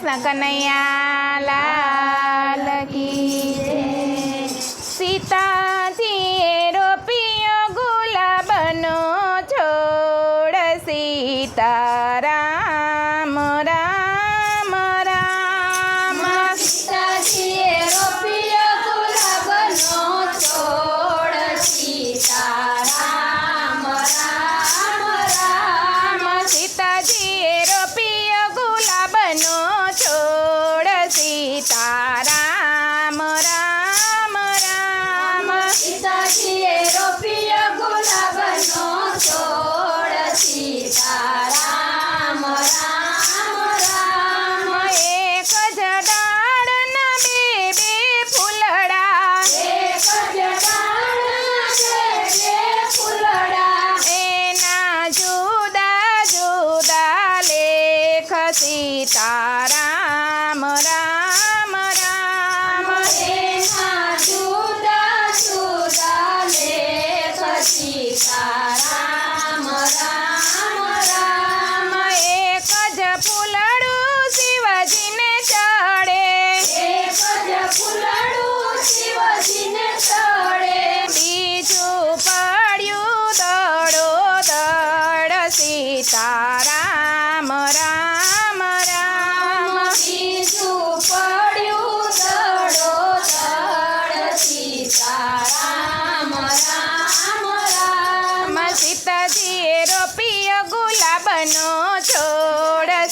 કૃષ્ણ કનૈયા લાલ કી સીતાજીએ રોપિયો ગુલાબનો છોડ સીતારા Let's Sita.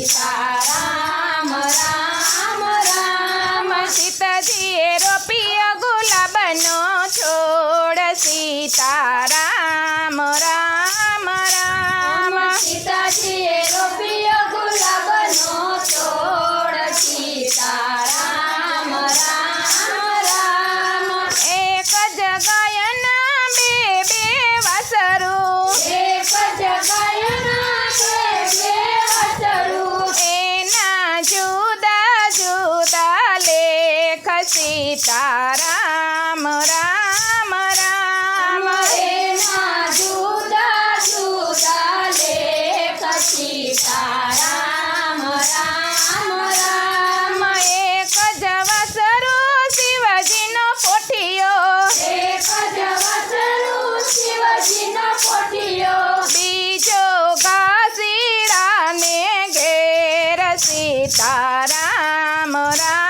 Isa. Sitaram Ram Ram. એના જુદા જુદા લેખ સીતારામ રામ રામ. એક જ વસરો શિવાજીનો પોઠિયો એક જ વસરો પોઠિયો બીજો ઘાસીરાને ઘેર સીતારામ રામ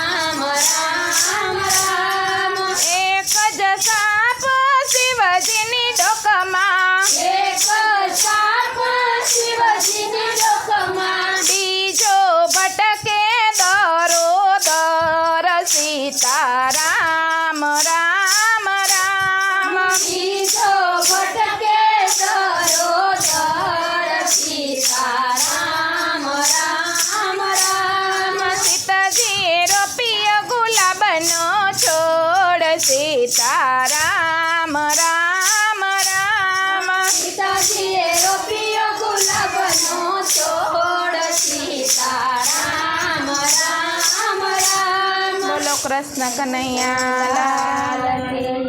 કૃષ્ણ કનૈયા. લાલ